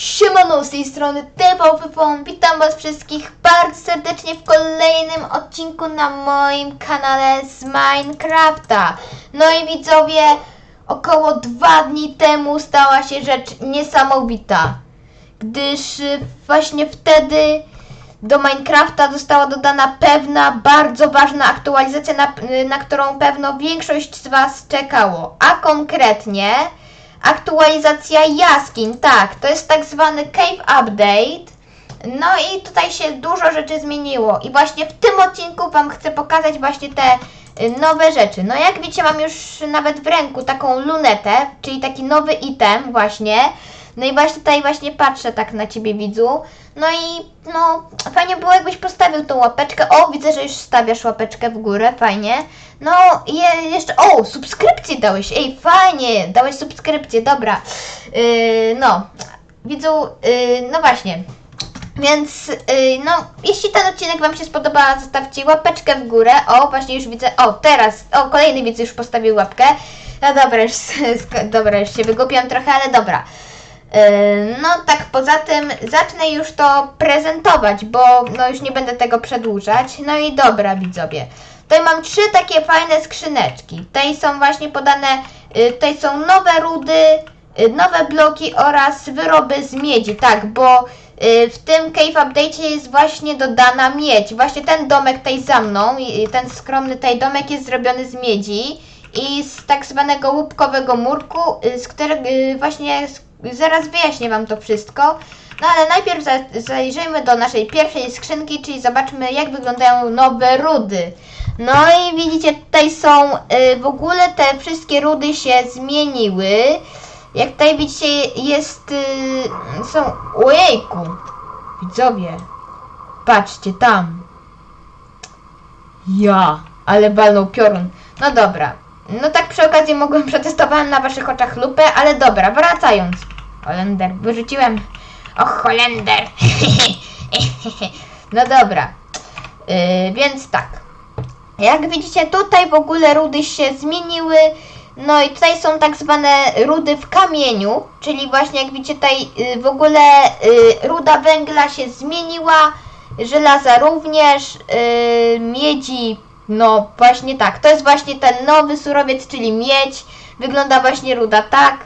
Siemano, z tej strony TVPFON. Witam was wszystkich bardzo serdecznie w kolejnym odcinku na moim kanale z Minecrafta. No i widzowie, około dwa dni temu stała się rzecz niesamowita. Gdyż y, właśnie wtedy do Minecrafta została dodana pewna, bardzo ważna aktualizacja, na, y, na którą pewno większość z was czekało. A konkretnie aktualizacja jaskiń, tak, to jest tak zwany Cave Update. No i tutaj się dużo rzeczy zmieniło i właśnie w tym odcinku Wam chcę pokazać właśnie te y, nowe rzeczy. No jak wiecie mam już nawet w ręku taką lunetę, czyli taki nowy item właśnie. No i właśnie tutaj właśnie patrzę tak na Ciebie widzu. No i no fajnie było jakbyś postawił tą łapeczkę. O widzę, że już stawiasz łapeczkę w górę, fajnie. No i je, jeszcze, o subskrypcję dałeś, ej fajnie, dałeś subskrypcję, dobra. Yy, no widzu, yy, no właśnie. Więc, yy, no, jeśli ten odcinek Wam się spodoba, zostawcie łapeczkę w górę. O, właśnie już widzę, o, teraz, o, kolejny widz już postawił łapkę. No dobra, już, dobra, już się wygłupiam trochę, ale dobra. Yy, No tak, poza tym zacznę już to prezentować, bo no już nie będę tego przedłużać. No i dobra, widzowie. Tutaj mam trzy takie fajne skrzyneczki. Tutaj są właśnie podane, y, tutaj są nowe rudy, y, nowe bloki oraz wyroby z miedzi, tak, bo y, w tym Cave Update jest właśnie dodana miedź. Właśnie ten domek tutaj za mną, ten skromny tutaj domek jest zrobiony z miedzi i z tak zwanego łupkowego murku, z którego właśnie z- zaraz wyjaśnię Wam to wszystko. No ale najpierw za- zajrzyjmy do naszej pierwszej skrzynki, czyli zobaczmy jak wyglądają nowe rudy. No i widzicie tutaj są y, w ogóle te wszystkie rudy się zmieniły. Jak tutaj widzicie jest y, są ojejku. Widzowie. Patrzcie tam. Ja, ale balnął piorun. No dobra. No tak przy okazji mogłem przetestowałem na waszych oczach lupę, ale dobra, wracając. Holender, wyrzuciłem. Och, Holender. no dobra. Yy, więc tak. Jak widzicie, tutaj w ogóle rudy się zmieniły. No i tutaj są tak zwane rudy w kamieniu, czyli właśnie jak widzicie tutaj y, w ogóle y, ruda węgla się zmieniła, żelaza również, y, miedzi, no właśnie tak, to jest właśnie ten nowy surowiec, czyli miedź, wygląda właśnie ruda tak.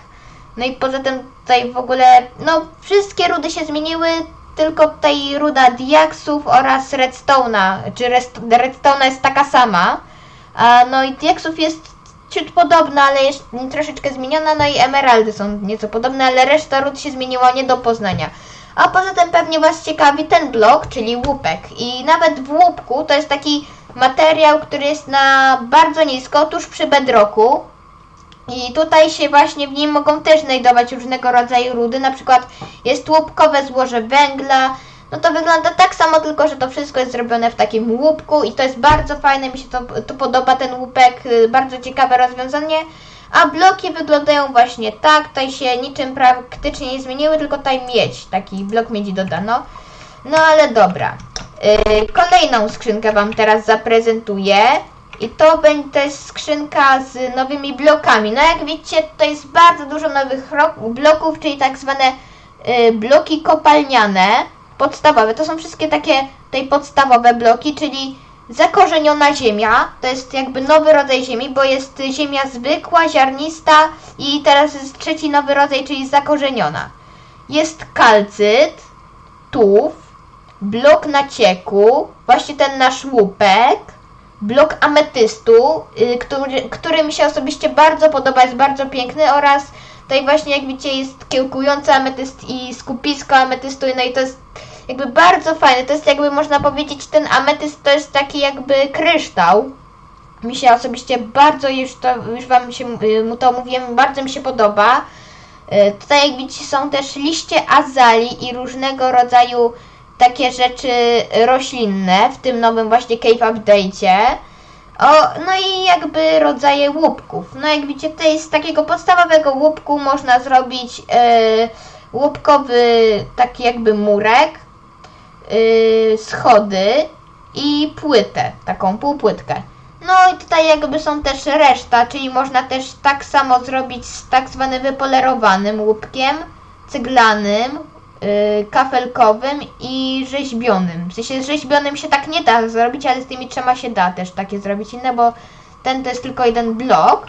No i poza tym tutaj w ogóle, no wszystkie rudy się zmieniły, tylko tutaj ruda diaksów oraz redstone'a, czy redstone'a jest taka sama. No i diaksów jest ciut podobna, ale jest troszeczkę zmieniona, no i emeraldy są nieco podobne, ale reszta ród się zmieniła nie do poznania. A poza tym pewnie Was ciekawi ten blok, czyli łupek. I nawet w łupku to jest taki materiał, który jest na bardzo nisko, tuż przy bedroku. I tutaj się właśnie w nim mogą też znajdować różnego rodzaju rudy, na przykład jest łupkowe złoże węgla. No to wygląda tak samo, tylko że to wszystko jest zrobione w takim łupku i to jest bardzo fajne, mi się to, to podoba ten łupek, y, bardzo ciekawe rozwiązanie. A bloki wyglądają właśnie tak, tutaj się niczym praktycznie nie zmieniły, tylko tutaj miedź, taki blok miedzi dodano. No ale dobra. Yy, kolejną skrzynkę Wam teraz zaprezentuję. I to będzie skrzynka z nowymi blokami. No jak widzicie, to jest bardzo dużo nowych bloków, czyli tak zwane y, bloki kopalniane, podstawowe. To są wszystkie takie tutaj podstawowe bloki, czyli zakorzeniona ziemia. To jest jakby nowy rodzaj ziemi, bo jest ziemia zwykła, ziarnista i teraz jest trzeci nowy rodzaj, czyli zakorzeniona. Jest kalcyt, tuf, blok nacieku, właśnie ten nasz łupek, blok ametystu, y, który, który mi się osobiście bardzo podoba, jest bardzo piękny oraz tutaj właśnie jak widzicie jest kiełkujący ametyst i skupisko ametystu, no i to jest jakby bardzo fajne, to jest jakby można powiedzieć ten ametyst to jest taki jakby kryształ. Mi się osobiście bardzo już to, już wam się y, mu to mówiłem, bardzo mi się podoba. Y, Tutaj jak widzicie są też liście azali i różnego rodzaju takie rzeczy roślinne w tym nowym właśnie Cave Update'cie. O, no i jakby rodzaje łupków. No jak widzicie tutaj z takiego podstawowego łupku można zrobić e, łupkowy taki jakby murek, e, schody i płytę, taką półpłytkę. No i tutaj jakby są też reszta, czyli można też tak samo zrobić z tak zwanym wypolerowanym łupkiem, ceglanym, y, kafelkowym i rzeźbionym. W sensie z rzeźbionym się tak nie da zrobić, ale z tymi trzema się da też takie zrobić inne, bo ten to jest tylko jeden blok.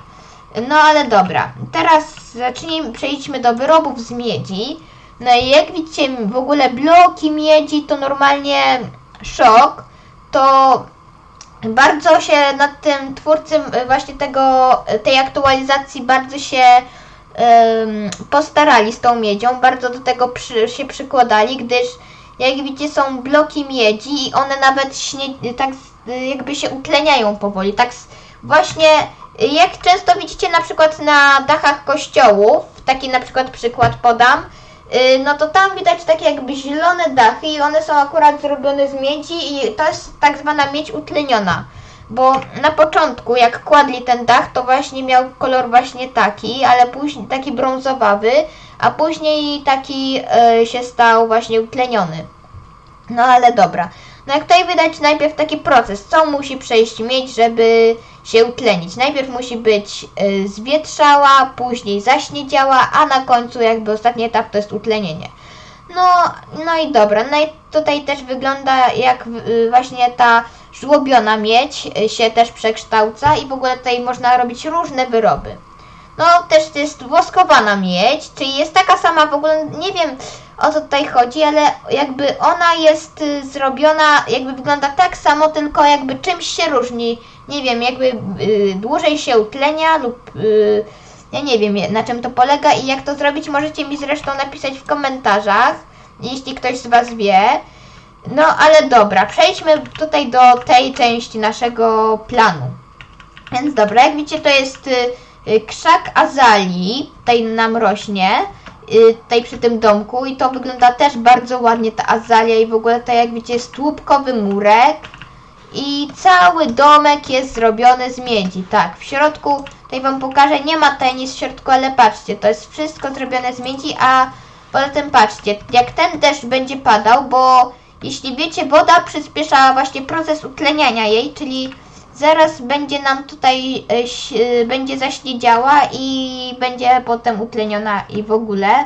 No ale dobra, teraz zacznijmy, przejdźmy do wyrobów z miedzi. No i jak widzicie, w ogóle bloki miedzi to normalnie szok. To bardzo się nad tym twórcy y, właśnie tego, tej aktualizacji bardzo się em, postarali z tą miedzią, bardzo do tego przy, się przykładali, gdyż jak widzicie są bloki miedzi i one nawet śnie, tak jakby się utleniają powoli, tak właśnie jak często widzicie na przykład na dachach kościołów, taki na przykład przykład podam, y, no to tam widać takie jakby zielone dachy i one są akurat zrobione z miedzi i to jest tak zwana miedź utleniona. Bo na początku, jak kładli ten dach, to właśnie miał kolor właśnie taki, ale później taki brązowawy, a później taki e, się stał właśnie utleniony. No ale dobra. No jak tutaj widać najpierw taki proces, co musi przejść miedź, żeby się utlenić. Najpierw musi być y, zwietrzała, później zaśniedziała, a na końcu jakby ostatni etap to jest utlenienie. No, no i dobra, no i tutaj też wygląda jak y, właśnie ta żłobiona miedź y, się też przekształca i w ogóle tutaj można robić różne wyroby. No też jest woskowana miedź, czyli jest taka sama w ogóle, nie wiem o co tutaj chodzi, ale jakby ona jest y, zrobiona, jakby wygląda tak samo, tylko jakby czymś się różni. Nie wiem, jakby y, dłużej się utlenia lub y, ja nie wiem na czym to polega i jak to zrobić możecie mi zresztą napisać w komentarzach, jeśli ktoś z Was wie. No ale dobra, przejdźmy tutaj do tej części naszego planu. Więc dobra, jak widzicie to jest y, krzak azalii, tutaj nam rośnie, y, tutaj przy tym domku i to wygląda też bardzo ładnie ta azalia i w ogóle to jak widzicie jest słupkowy murek i cały domek jest zrobiony z miedzi, tak, w środku, tutaj wam pokażę, nie ma tutaj nic w środku, ale patrzcie, to jest wszystko zrobione z miedzi, a poza tym patrzcie, jak ten deszcz będzie padał, bo jeśli wiecie, woda przyspiesza właśnie proces utleniania jej, czyli zaraz będzie nam tutaj, e, będzie zaśniedziała i będzie potem utleniona i w ogóle.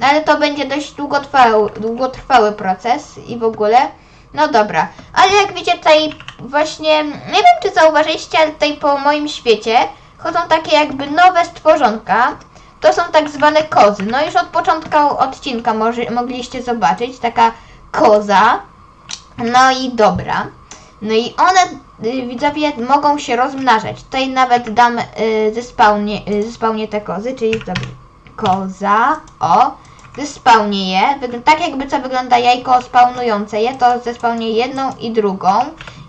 No ale to będzie dość długotrwały, długotrwały proces i w ogóle. No dobra, ale jak wiecie tutaj właśnie, nie wiem czy zauważyliście, ale tutaj po moim świecie chodzą takie jakby nowe stworzonka. To są tak zwane kozy. No już od początku odcinka może, mogliście zobaczyć, taka koza. No i dobra. No i one, y, widzowie, mogą się rozmnażać. Tutaj nawet dam y, zespałnie, y, zespałnie te kozy, czyli koza, o, zespałnię je. Tak jakby co wygląda jajko spawnujące je, to zespałnię jedną i drugą.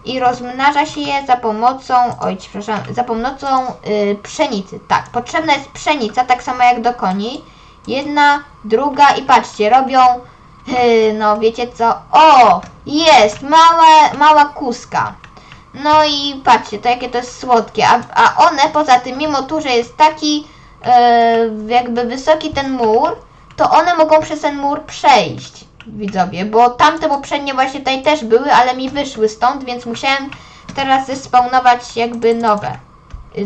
I rozmnaża się je za pomocą, oj, przepraszam, za pomocą y, pszenicy. Tak, potrzebna jest pszenica, tak samo jak do koni. Jedna, druga i patrzcie, robią Yy, no wiecie co? O! Jest! Mała, mała kuska. No i patrzcie, to jakie to jest słodkie. A, a one poza tym, mimo tu, że jest taki yy, jakby wysoki ten mur, to one mogą przez ten mur przejść, widzowie. Bo tamte poprzednie właśnie tutaj też były, ale mi wyszły stąd, więc musiałem teraz zespawnować jakby nowe.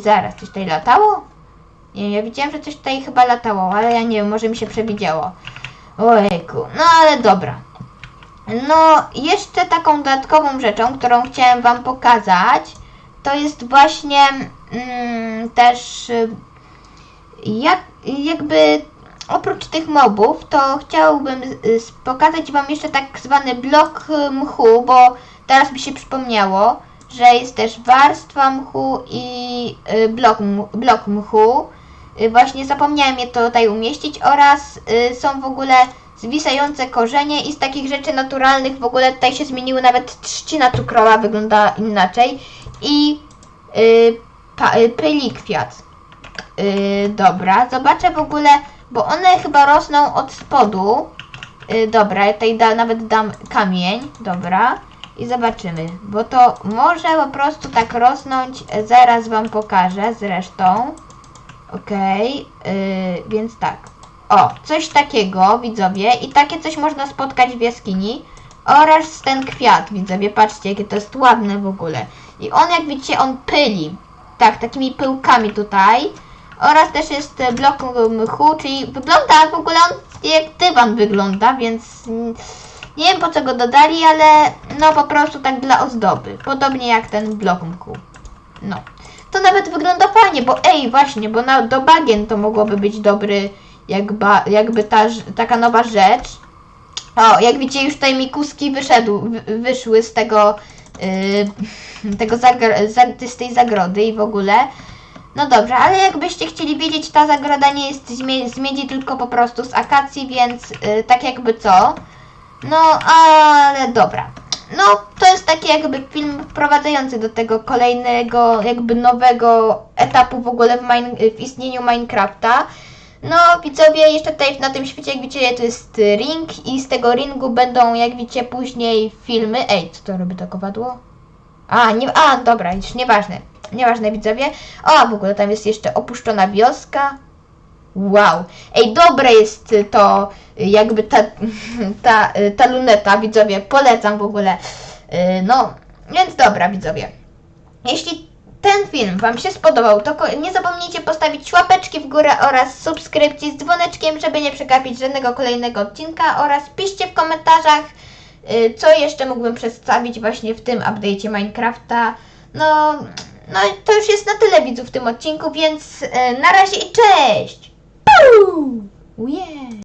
Zaraz, coś tutaj latało? Nie, ja widziałem, że coś tutaj chyba latało, ale ja nie wiem, może mi się przewidziało. Ojejku, no ale dobra. No, jeszcze taką dodatkową rzeczą, którą chciałem Wam pokazać, to jest właśnie mm, też y, jak, jakby oprócz tych mobów, to chciałbym y, pokazać Wam jeszcze tak zwany blok y, mchu, bo teraz mi się przypomniało, że jest też warstwa mchu i blok, blok mchu. Właśnie zapomniałem je tutaj umieścić oraz są w ogóle zwisające korzenie i z takich rzeczy naturalnych w ogóle tutaj się zmieniły nawet trzcina cukrowa wygląda inaczej i y, pa, y, pylikwiat. Y, dobra, zobaczę w ogóle, bo one chyba rosną od spodu. Y, dobra, ja tutaj da, nawet dam kamień, dobra. I zobaczymy, bo to może po prostu tak rosnąć, zaraz wam pokażę zresztą. Okej, yy, więc tak. O, coś takiego, widzowie, i takie coś można spotkać w jaskini. Oraz ten kwiat, widzowie, patrzcie, jakie to jest ładne w ogóle. I on, jak widzicie, on pyli. Tak, takimi pyłkami tutaj. Oraz też jest blok mchu, czyli wygląda w ogóle on jak dywan wygląda, więc nie wiem po co go dodali, ale no po prostu tak dla ozdoby. Podobnie jak ten blok mchu. No. To nawet wygląda fajnie, bo ej, właśnie, bo na, do bagien to mogłoby być dobry, jakby, ta, taka nowa rzecz. O, jak widzicie, już tutaj mi kuski wyszedł, wy, wyszły z tego, yy, tego z tej zagrody i w ogóle. No dobrze, ale jakbyście chcieli wiedzieć, ta zagroda nie jest z, mie- z miedzi, tylko po prostu z akacji, więc yy, tak jakby co. No, ale dobra. No, to jest taki jakby film wprowadzający do tego kolejnego, jakby nowego etapu w ogóle w, w istnieniu Minecrafta. No, widzowie, jeszcze tutaj na tym świecie, jak widzicie, to jest ring i z tego ringu będą, jak widzicie, później filmy. Ej, co to robi to kowadło? A, nie, a, dobra, już nieważne. Nieważne, widzowie. O, w ogóle tam jest jeszcze opuszczona wioska. Wow. Ej, dobre jest to, jakby ta, ta, ta luneta, widzowie. Polecam w ogóle. Yy, No, więc dobra, widzowie. Jeśli ten film Wam się spodobał, to nie zapomnijcie postawić łapeczki w górę oraz subskrypcji z dzwoneczkiem, żeby nie przegapić żadnego kolejnego odcinka oraz piszcie w komentarzach, y, co jeszcze mógłbym przedstawić właśnie w tym update'cie Minecrafta. No, no to już jest na tyle widzów w tym odcinku, więc y, na razie i cześć! Puu! Yeah.